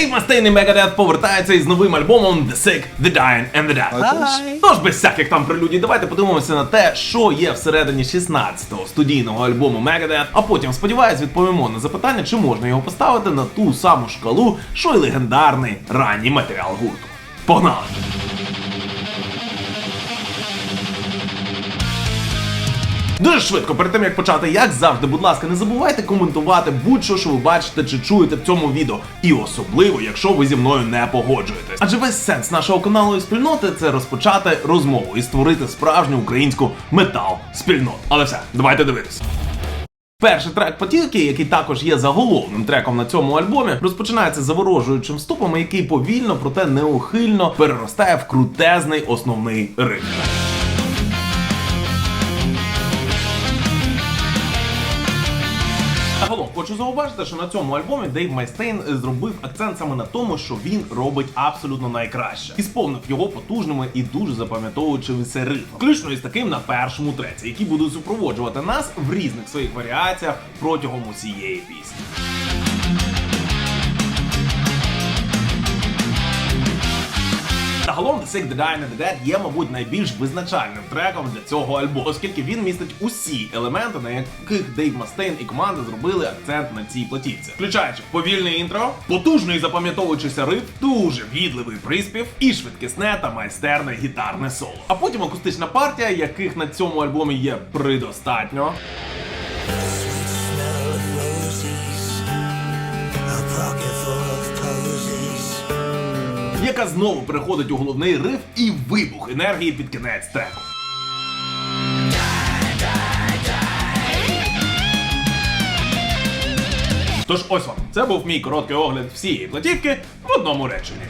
Дейв Мастейн і Мегадет повертаються із новим альбомом The Sick, The Dying and The Dead. Тож без всяких там прелюдій, давайте подивимося на те, що є всередині 16-го студійного альбому Megadeth, а потім, сподіваюсь, відповімо на запитання, чи можна його поставити на ту саму шкалу, що й легендарний ранній матеріал гурту. Погнали! Дуже швидко, перед тим як почати, як завжди, будь ласка, не забувайте коментувати будь-що, що ви бачите чи чуєте в цьому відео. І особливо, якщо ви зі мною не погоджуєтесь. Адже весь сенс нашого каналу і спільноти це розпочати розмову і створити справжню українську метал спільноту. Але все, давайте дивитися. Перший трек потілки, який також є заголовним треком на цьому альбомі, розпочинається заворожуючим вступом, який повільно, проте неухильно переростає в крутезний основний ритм. Хочу зауважити, що на цьому альбомі Дейв Майстейн зробив акцент саме на тому, що він робить абсолютно найкраще, і сповнив його потужними і дуже запам'ятовуючимися рифами. Включно із таким на першому треці, які будуть супроводжувати нас в різних своїх варіаціях протягом усієї пісні. Загалом The Sick, The Dying and The Dead є, мабуть, найбільш визначальним треком для цього альбому, оскільки він містить усі елементи, на яких Дейв Мастейн і команда зробили акцент на цій платівці, включаючи повільне інтро, потужний запам'ятовуючийся риф, дуже в'їдливий приспів і швидкісне та майстерне гітарне соло. А потім акустична партія, яких на цьому альбомі є предостатньо. Яка знову переходить у головний риф і вибух енергії під кінець треку. Тож ось вам, це був мій короткий огляд всієї платівки в одному реченні.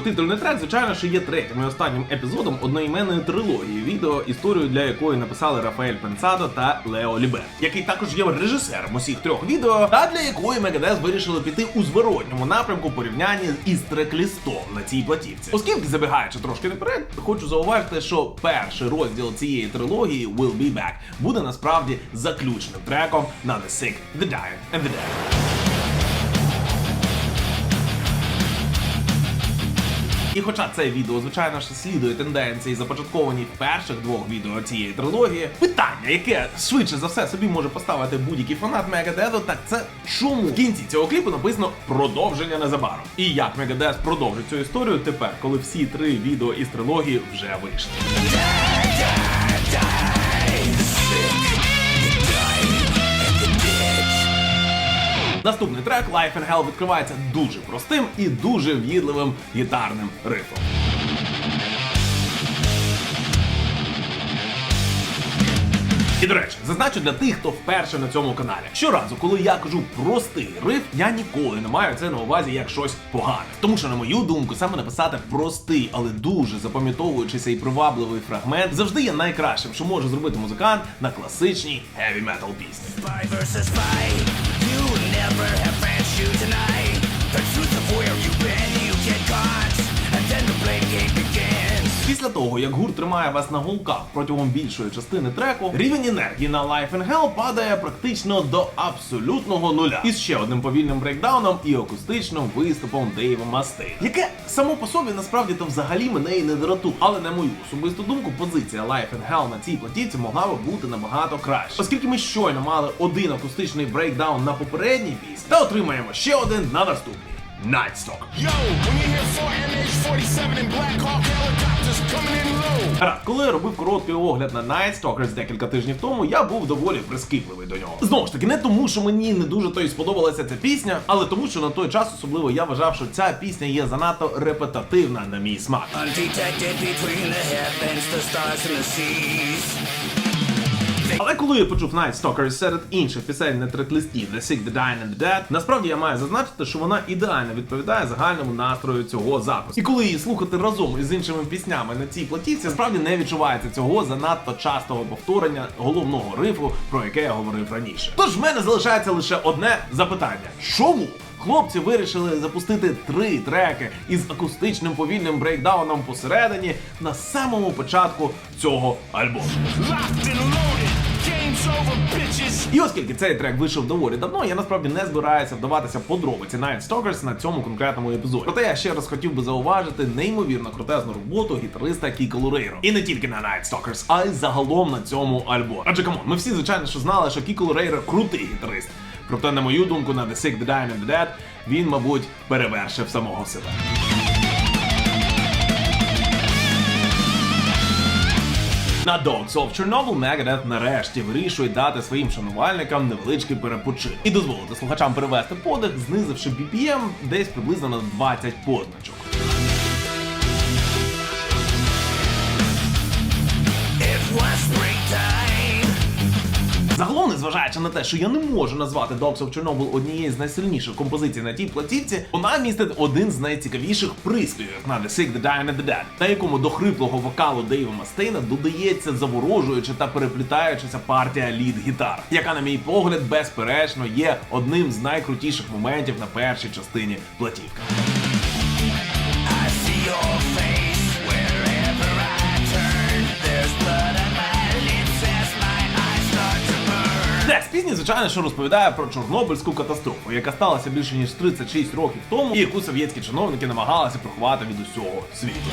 Того, титульний трек, звичайно, що є третім і останнім епізодом одноіменної трилогії відео, історію для якої написали Рафаель Пенсадо та Лео Лібер, який також є режисером усіх трьох відео, та для якої Megadeth вирішили піти у зворотньому напрямку порівняння із трек-лістом на цій платівці. Оскільки забігаючи трошки наперед, хочу зауважити, що перший розділ цієї трилогії Will Be Back буде насправді заключним треком на The Sick, The Dying and The Dead. І хоча це відео, звичайно ж, слідує тенденції, започатковані перших двох відео цієї трилогії, питання, яке швидше за все собі може поставити будь-який фанат Мегадеду, так це чому в кінці цього кліпу написано продовження незабаром. І як Мегадес продовжить цю історію тепер, коли всі три відео із трилогії вже вийшли. Наступний трек Life in Hell відкривається дуже простим і дуже в'їдливим гітарним рифом. І до речі, зазначу для тих, хто вперше на цьому каналі. Щоразу, коли я кажу простий риф, я ніколи не маю це на увазі як щось погане. Тому що, на мою думку, саме написати простий, але дуже запам'ятовуючийся і привабливий фрагмент завжди є найкращим, що може зробити музикант на класичній heavy metal пісні. Never have fans you tonight. Після того, як гурт тримає вас на гулках протягом більшої частини треку, рівень енергії на Life in Hell падає практично до абсолютного нуля. Із ще одним повільним брейкдауном і акустичним виступом Дейва Мастей, яке само по собі насправді то взагалі мене і не дратує. Але на мою особисту думку, позиція Life in Hell на цій платівці могла би бути набагато краще, оскільки ми щойно мали один акустичний брейкдаун на попередній пісні, та отримаємо ще один на наступній. Nightstalk. Yo, when you hear four MH47 and Black Hawk helicopters coming in low. Гаразд, коли я робив короткий огляд на Night Stalkers декілька тижнів тому, я був доволі прискіпливий до нього. Знову ж таки, не тому, що мені не дуже то й сподобалася ця пісня, але тому, що на той час особливо я вважав, що ця пісня є занадто репетативна на мій смак. Undetected between the heavens, the stars and the seas. Але коли я почув Night Stalkers серед інших пісень на трек-листі The Sick, The Dying and The Dead, насправді я маю зазначити, що вона ідеально відповідає загальному настрою цього запису. І коли її слухати разом із іншими піснями на цій платівці, справді не відчувається цього занадто частого повторення головного рифу, про яке я говорив раніше. Тож в мене залишається лише одне запитання: чому? Хлопці вирішили запустити три треки із акустичним повільним брейкдауном посередині на самому початку цього альбому. І оскільки цей трек вийшов доволі давно, я насправді не збираюся вдаватися подробиці Night Stalkers на цьому конкретному епізоді. Проте я ще раз хотів би зауважити неймовірно крутезну роботу гітариста Кіко Лурейро. І не тільки на Night Stalkers, а й загалом на цьому альбомі. Адже камон, ми всі звичайно що знали, що Кіко Лурейро крутий гітарист. Проте, на мою думку, на The Sick, The Dying and The Dead він, мабуть, перевершив самого себе. На Dogs of Chernobyl Megadeth нарешті вирішує дати своїм шанувальникам невеличкий перепочинок і дозволити слухачам перевести подих, знизивши BPM десь приблизно на 20 позначок. Загалом, незважаючи на те, що я не можу назвати Dogs of Chernobyl однією з найсильніших композицій на тій платівці, вона містить один з найцікавіших пристроїв на The Sick, The Dying and The Dead, на якому до хриплого вокалу Дейва Мастейна додається заворожуюча та переплітаючася партія лід-гітар, яка, на мій погляд, безперечно є одним з найкрутіших моментів на першій частині платівки. Burn. Текст пісні, звичайно, що розповідає про Чорнобильську катастрофу, яка сталася більше ніж 36 років тому, і яку совєтські чиновники намагалися приховати від усього світу.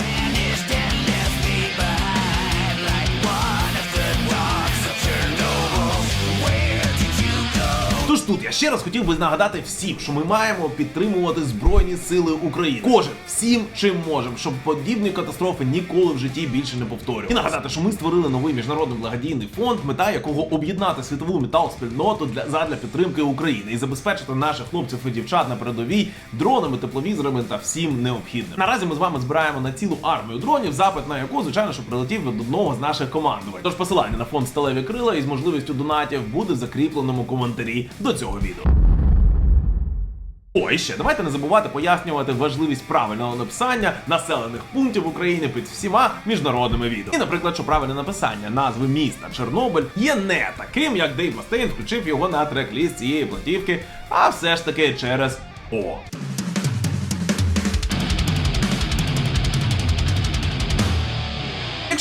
Тут я ще раз хотів би нагадати всім, що ми маємо підтримувати Збройні Сили України. Кожен всім, чим можемо, щоб подібні катастрофи ніколи в житті більше не повторювали. І нагадати, що ми створили новий міжнародний благодійний фонд, мета якого об'єднати світову метал-спільноту для задля підтримки України і забезпечити наших хлопців і дівчат на передовій дронами, тепловізорами та всім необхідним. Наразі ми з вами збираємо на цілу армію дронів, запит на яку, звичайно, що прилетів від одного з наших командувань. Тож посилання на фонд сталеві крила із можливістю донатів буде в закріпленому коментарі до цього відео. О, і ще давайте не забувати пояснювати важливість правильного написання населених пунктів України під всіма міжнародними відео. І, наприклад, що правильне написання назви міста Чорнобиль є не таким, як Дейв Мастейн включив його на трек-ліст цієї платівки, а все ж таки через О.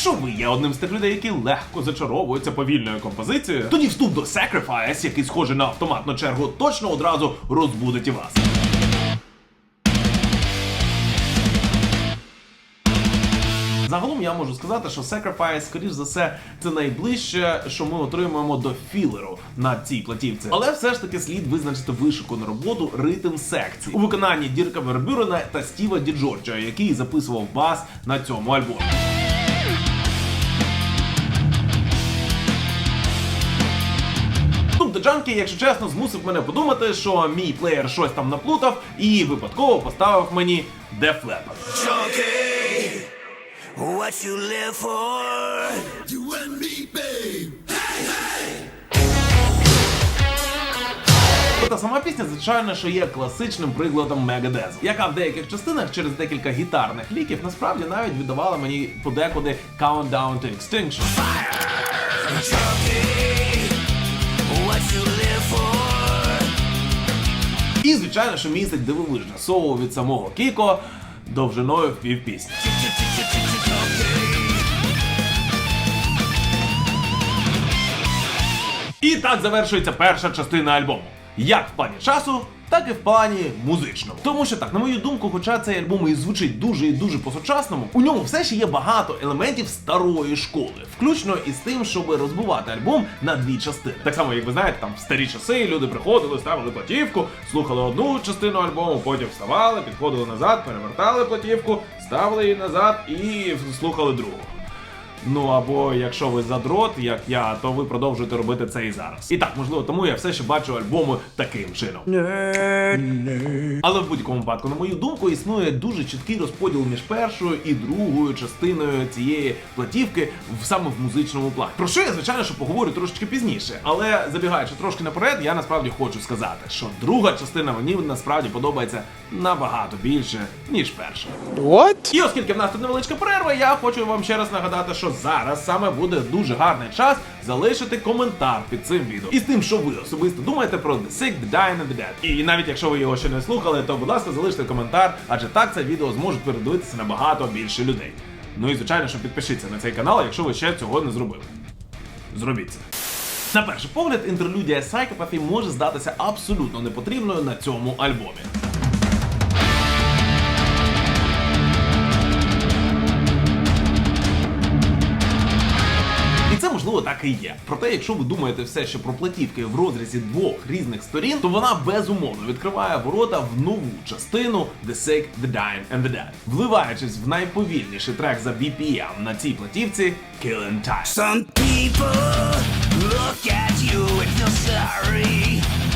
Якщо ви є одним з тих людей, які легко зачаровуються повільною композицією, тоді вступ до Sacrifice, який схожий на автоматну чергу, точно одразу розбудить і вас. Загалом я можу сказати, що Sacrifice, скоріш за все, це найближче, що ми отримуємо до філеру на цій платівці. Але все ж таки слід визначити вишукану роботу ритм секції у виконанні Дірка Вербюрена та Стіва Діджорджа, який записував бас на цьому альбомі. Джанкі, якщо чесно, змусив мене подумати, що мій плеєр щось там наплутав і випадково поставив мені Def Leppard. Та сама пісня, звичайно, що є класичним прикладом Мегадезу, яка в деяких частинах через декілька гітарних ліків насправді навіть віддавала мені подекуди Countdown to Extinction. Chunky, І, звичайно, що містить дивовижне соло від самого Кіко довжиною в півпісні. І так завершується перша частина альбому. Як в плані часу, так і в плані музичному. Тому що так, на мою думку, хоча цей альбом і звучить дуже і дуже по-сучасному, у ньому все ще є багато елементів старої школи, включно із тим, щоб розбивати альбом на дві частини. Так само, як ви знаєте, там в старі часи люди приходили, ставили платівку, слухали одну частину альбому, потім вставали, підходили назад, перевертали платівку, ставили її назад і слухали другу. Ну або якщо ви задрот, як я, то ви продовжуєте робити це і зараз. І так, можливо, тому я все ще бачу альбоми таким чином. Але в будь-якому випадку, на мою думку, існує дуже чіткий розподіл між першою і другою частиною цієї платівки в саме в музичному плані. Про що я звичайно що поговорю трошечки пізніше, але забігаючи трошки наперед, я насправді хочу сказати, що друга частина мені насправді подобається набагато більше ніж перша. What? І оскільки в нас тут невеличка перерва, я хочу вам ще раз нагадати, що зараз саме буде дуже гарний час залишити коментар під цим відео. І з тим, що ви особисто думаєте про The Sick, The Dying and The Dead. І навіть якщо ви його ще не слухали, то будь ласка, залиште коментар, адже так це відео зможуть передивитися набагато більше людей. Ну і звичайно, що підпишіться на цей канал, якщо ви ще цього не зробили. Зробіть це. На перший погляд, інтерлюдія Psychopathy може здатися абсолютно непотрібною на цьому альбомі. Можливо так і є. Проте, якщо ви думаєте все ще про платівки в розрізі двох різних сторін, то вона безумовно відкриває ворота в нову частину The Sick, The Dying and The Dead, вливаючись в найповільніший трек за BPM на цій платівці Killing Time. Some people look at you and feel sorry.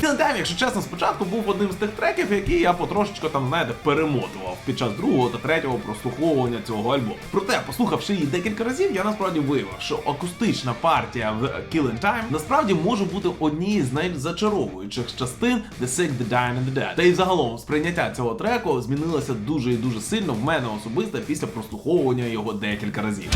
Killing якщо чесно, спочатку був одним з тих треків, які я потрошечку там, знаєте, перемотував під час другого та третього прослуховування цього альбому. Проте, послухавши її декілька разів, я насправді виявив, що акустична партія в Killing Time насправді може бути однією з найзачаровуючих частин The Sick, The Dying and The Dead. Та й загалом сприйняття цього треку змінилося дуже і дуже сильно в мене особисто після прослуховування його декілька разів.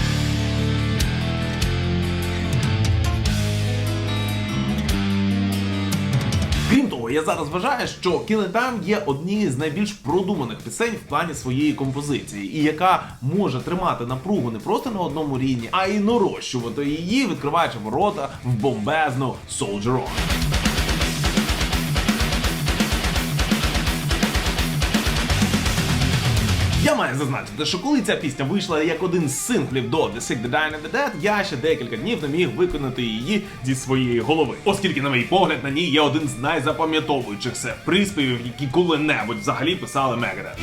Я зараз вважаю, що кінетам є однією з найбільш продуманих пісень в плані своєї композиції, і яка може тримати напругу не просто на одному рівні, а й нарощувати її, відкриваючи ворота в бомбезну Soldier On. Я маю зазначити, що коли ця пісня вийшла як один з синглів до The Sick, The Dying and The Dead, я ще декілька днів не міг виконати її зі своєї голови. Оскільки, на мій погляд, на ній є один з найзапам'ятовуючих се приспівів, які коли-небудь взагалі писали Мегадет.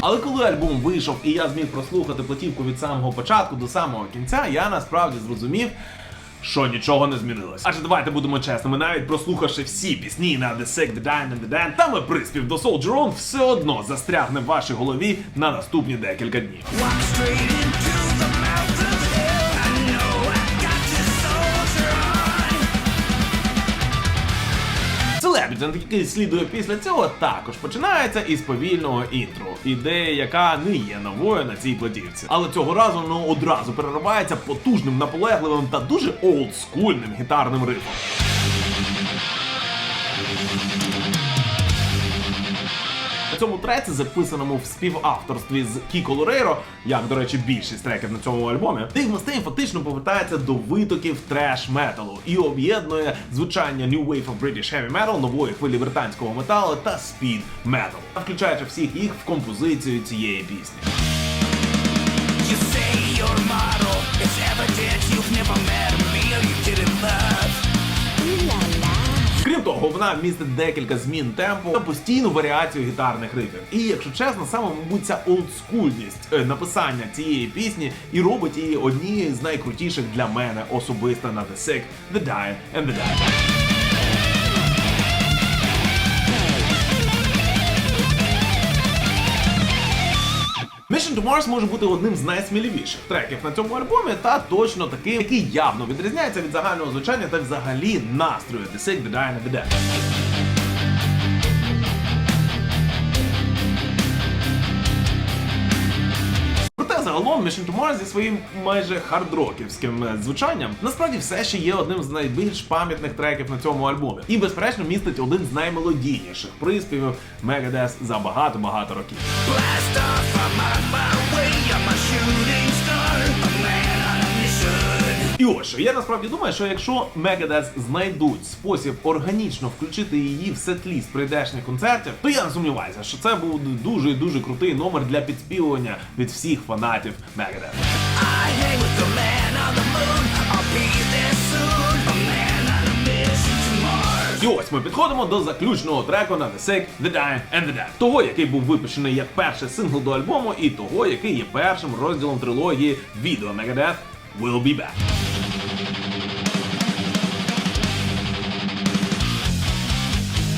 Але коли альбом вийшов і я зміг прослухати платівку від самого початку до самого кінця, я насправді зрозумів. Що нічого не змінилось. Адже давайте будемо чесними, навіть прослухавши всі пісні на The Sick, The Dying and The Dead, саме приспів до Soldier On все одно застрягне в вашій голові на наступні декілька днів. Целебіджент, який слідує після цього, також починається із повільного інтро, ідея, яка не є новою на цій платівці. Але цього разу воно одразу переривається потужним, наполегливим та дуже олдскульним гітарним рифом. Цьому треці, записаному в співавторстві з Кіко Лорейро, як, до речі, більшість треків на цьому альбомі, Дейв Мастейн фактично повертається до витоків треш металу і об'єднує звучання New Wave of British Heavy Metal, нової хвилі британського металу та спід металу, включаючи всіх їх в композицію цієї пісні. You say you're model. It's evident you've never met того, вона містить декілька змін темпу та постійну варіацію гітарних рифів. І якщо чесно, саме мабуть ця олдскульність е, написання цієї пісні і робить її однією з найкрутіших для мене особисто на The Sick, The Dying and The Dead. Mission to Mars може бути одним з найсміливіших треків на цьому альбомі, та точно таким, який явно відрізняється від загального звучання та взагалі настрою The Sick, The Dying The Dead. Загалом Mission to Mars зі своїм майже хардроківським е, звучанням насправді все ще є одним з найбільш пам'ятних треків на цьому альбомі. І безперечно містить один з наймелодійніших приспівів Megadeth за багато-багато років. Blast off, I'm on my way. I'm a shooting І ось що я насправді думаю, що якщо Megadeth знайдуть спосіб органічно включити її в сет-ліст прийдешніх концертів, то я не сумніваюся, що це буде дуже дуже крутий номер для підспівування від всіх фанатів Megadeth. І ось ми підходимо до заключного треку на The Sick, The Dying and The Dead. Того, який був випущений як перший сингл до альбому, і того, який є першим розділом трилогії відео Megadeth Will Be Back.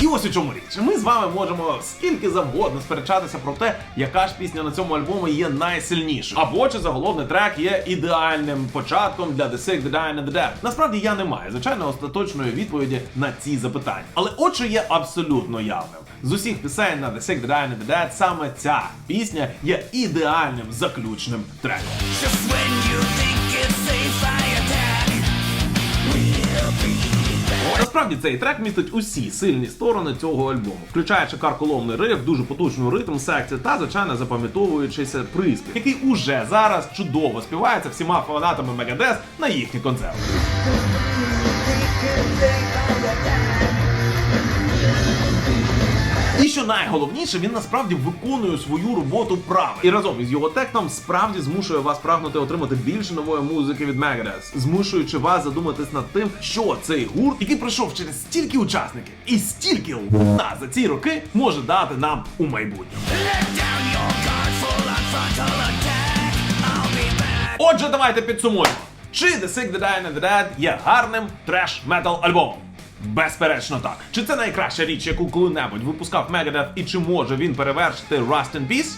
І ось у чому річ. Ми з вами можемо скільки завгодно сперечатися про те, яка ж пісня на цьому альбомі є найсильнішою. Або чи заголовний трек є ідеальним початком для The Sick, The Dying and The Dead. Насправді я не маю, звичайно, остаточної відповіді на ці запитання. Але от що є абсолютно явним. З усіх пісень на The Sick, The Dying and The Dead саме ця пісня є ідеальним заключним треком. Насправді цей трек містить усі сильні сторони цього альбому, включаючи карколомний риф, дуже потужну ритм секцію та звичайно запам'ятовуючийся приспів, який уже зараз чудово співається всіма фанатами Мегадес на їхні концертах. І що найголовніше, він насправді виконує свою роботу правильно. І разом із його текстом справді змушує вас прагнути отримати більше нової музики від Megadeth, змушуючи вас задуматись над тим, що цей гурт, який пройшов через стільки учасників і стільки луна за ці роки, може дати нам у майбутньому. Отже, давайте підсумуємо. Чи The Sick, The Dying and The Dead є гарним треш метал альбомом? Безперечно так. Чи це найкраща річ, яку коли-небудь випускав Megadeth, і чи може він перевершити Rust in Peace?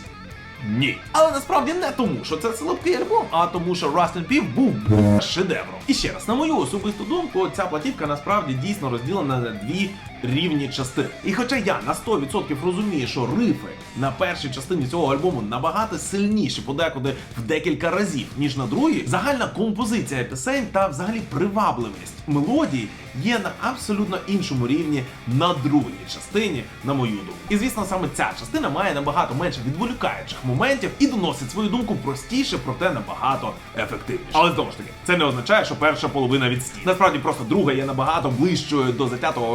Ні. Але насправді не тому, що це слабкий альбом, а тому, що Rust in Peace був шедевром. І ще раз, на мою особисту думку, ця платівка насправді дійсно розділена на дві рівні частини. І хоча я на 100% розумію, що рифи на першій частині цього альбому набагато сильніші подекуди в декілька разів, ніж на другій, загальна композиція пісень та взагалі привабливість мелодій є на абсолютно іншому рівні на другій частині, на мою думку. І звісно, саме ця частина має набагато менше відволікаючих моментів і доносить свою думку простіше, проте набагато ефективніше. Але знову ж таки, це не означає, що перша половина відстій. Насправді просто друга є набагато ближчою до затятого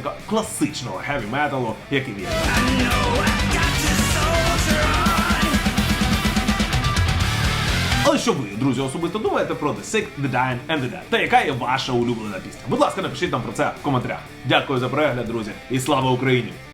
шанувальника класичного геві-металу, яким є. Але що ви, друзі, особисто думаєте про The Sick, The Dying and The Dead? Та яка є ваша улюблена пісня? Будь ласка, напишіть нам про це в коментарях. Дякую за перегляд, друзі, і слава Україні!